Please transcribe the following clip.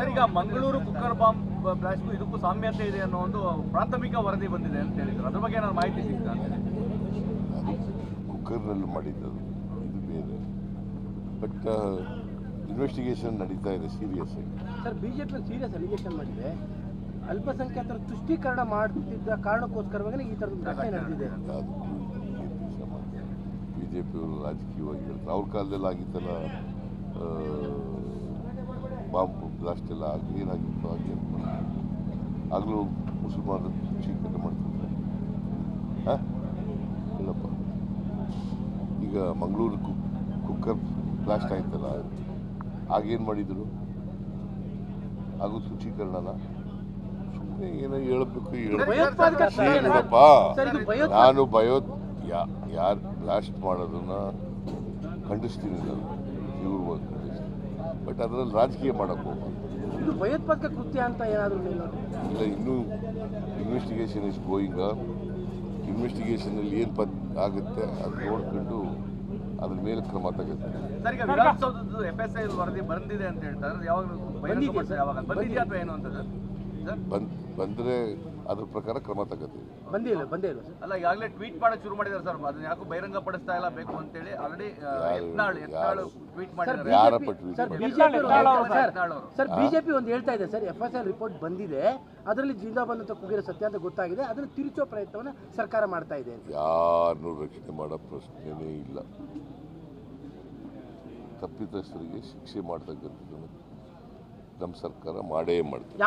Sir ಈಗ Mangaluru cooker bomb ಬ್ಲಾಸ್ಟ್ಗೂ ಇದಕ್ಕೂ ಸಾಮ್ಯತೆ ಇದೆ ಅನ್ನೋ ಒಂದು ಪ್ರಾಥಮಿಕ ವರದಿ ಬಂದಿದೆ ಅಂತ ಹೇಳಿದ್ರು. ಅದ್ರ ಬಗ್ಗೆ ಏನಾದ್ರು ಮಾಹಿತಿ ಸಿಗ್ತಾ ಕುಕ್ಕರ್ನಲ್ಲಿ ಮಾಡಿದ್ದು ಇದು ಬೇರೆ. ಬಟ್ ಇನ್ವೆಸ್ಟಿಗೇಷನ್ ನಡೀತಾ ಇದೆ ಸೀರಿಯಸ್ ಆಗಿ. ಸರ್ ಬಿಜೆಪಿ ಸೀರಿಯಸ್ ಅಲಿಗೇಷನ್ ಮಾಡಿದೆ ಅಲ್ಪಸಂಖ್ಯಾತರ ತುಷ್ಟೀಕರಣ ಮಾಡುತ್ತಿದ್ದ ಕಾರಣಕ್ಕೋಸ್ಕರವಾಗಿ ಈ ಥರದ ಘಟನೆ ನಡೆದಿದೆ. ಬಿ ಜೆ ಪಿಯವರು ರಾಜಕೀಯವಾಗಿ ಹೇಳ್ತಾರೆ. ಅವ್ರ ಕಾಲದಲ್ಲಿ ಆಗಿತ್ತಲ್ಲ ಬಾಂಬ್. ಬ್ಲಾಸ್ಟ್ ಎಲ್ಲ ಆಗಲಿ ಏನಾಗಿತ್ತು ಹಾಗೆ ಆಗಲೂ ಮುಸಲ್ಮಾನರು ಸ್ವೀಕಾರ ಮಾಡ್ತಿದ್ರು ಹಾಂ ಇಲ್ಲಪ್ಪ ಈಗ ಮಂಗಳೂರು ಕುಕ್ ಕುಕ್ಕರ್ ಬ್ಲಾಸ್ಟ್ ಆಯ್ತಲ್ಲ ಆಗೇನು ಮಾಡಿದರು ಹಾಗೂ ಶುಚೀಕರಣನ ಸುಮ್ಮನೆ ಏನೋ ಹೇಳಬೇಕು ಹೇಳಪ್ಪ ನಾನು ಭಯೋ ಯಾ ಯಾರು ಬ್ಲಾಸ್ಟ್ ಮಾಡೋದನ್ನ ಖಂಡಿಸ್ತೀನಿ ನಾನು ತೀವ್ರವಾಗಿ ಅದರಲ್ಲಿ ರಾಜಕೀಯ ಮಾಡಕ್ಕೆ ಹೋಗ್ಬಾರ್ದು. ಇದು ಭಯೋತ್ಪಾದಕ ಕೃತ್ಯ ಅಂತ ಏನಾದರೂ ಇಲ್ಲ ಇನ್ನೂ ಇನ್ವೆಸ್ಟಿಗೇಷನ್ ಇಸ್ ಗೋಯಿಂಗ್ ಇನ್ವೆಸ್ಟಿಗೇಷನಲ್ಲಿ ಏನು ಪತ್ ಆಗುತ್ತೆ ಅದು ನೋಡ್ಕೊಂಡು ಅದ್ರ ಮೇಲೆ ಕ್ರಮ ತಗುತ್ತೆ ವರದಿ ಬಂದಿದೆ ಅಂತ ಹೇಳ್ತಾರೆ ಯಾವಾಗ ಬಹಿರಂಗಪಡಿಸಿದೆ ಯಾವಾಗ? ಬಂದಿದೆಯಾ ಅಥವಾ ಏನು ಅಂತ ಬಂದರೆ ಅದ್ರ ಪ್ರಕಾರ ಕ್ರಮ ತಗೋತೀವಿ. ಬಂದಿಲ್ಲ ಇಲ್ಲ ಬಂದೇ ಇಲ್ಲ ಸರ್. ಅಲ್ಲ ಈಗಾಗಲೇ ಟ್ವೀಟ್ ಮಾಡೋ ಶುರು ಮಾಡಿದ್ದಾರೆ ಸರ್. ಅದನ್ನ ಯಾಕೋ ಬಹಿರಂಗ ಪಡಿಸ್ತಾ ಇಲ್ಲ ಬೇಕು ಅಂತೇಳಿ ಆಲ್ರೆಡಿ ಯತ್ನಾಳ್ ಯತ್ನಾಳ್ ಟ್ವೀಟ್ ಮಾಡಿದ್ದಾರೆ. ಯಾರ ಪಟ್ವಿ ಸರ್? ಬಿಜೆಪಿ ಸರ್ ಬಿಜೆಪಿ ಒಂದು ಹೇಳ್ತಾ ಇದೆ sir F S L report ಬಂದಿದೆ. ಅದರಲ್ಲಿ ಜಿಂದಾಬಾದ್ ಅಂತ ಕುಗಿರೋ ಸತ್ಯ ಅಂತ ಗೊತ್ತಾಗಿದೆ. ಅದನ್ನ ತಿರುಚೋ ಪ್ರಯತ್ನವನ್ನ ಸರ್ಕಾರ ಮಾಡ್ತಾ ಇದೆ ಯಾರು ಯಾರನ್ನೂ ರಕ್ಷಣೆ ಮಾಡೋ ಪ್ರಶ್ನೆನೇ ಇಲ್ಲ. ತಪ್ಪಿತಸ್ಥರಿಗೆ ಶಿಕ್ಷೆ ಮಾಡ್ತಕ್ಕಂಥದ್ದು ನಮ್ಮ ಸರ್ಕಾರ ಮಾಡೇ ಮಾಡ್ತೀವಿ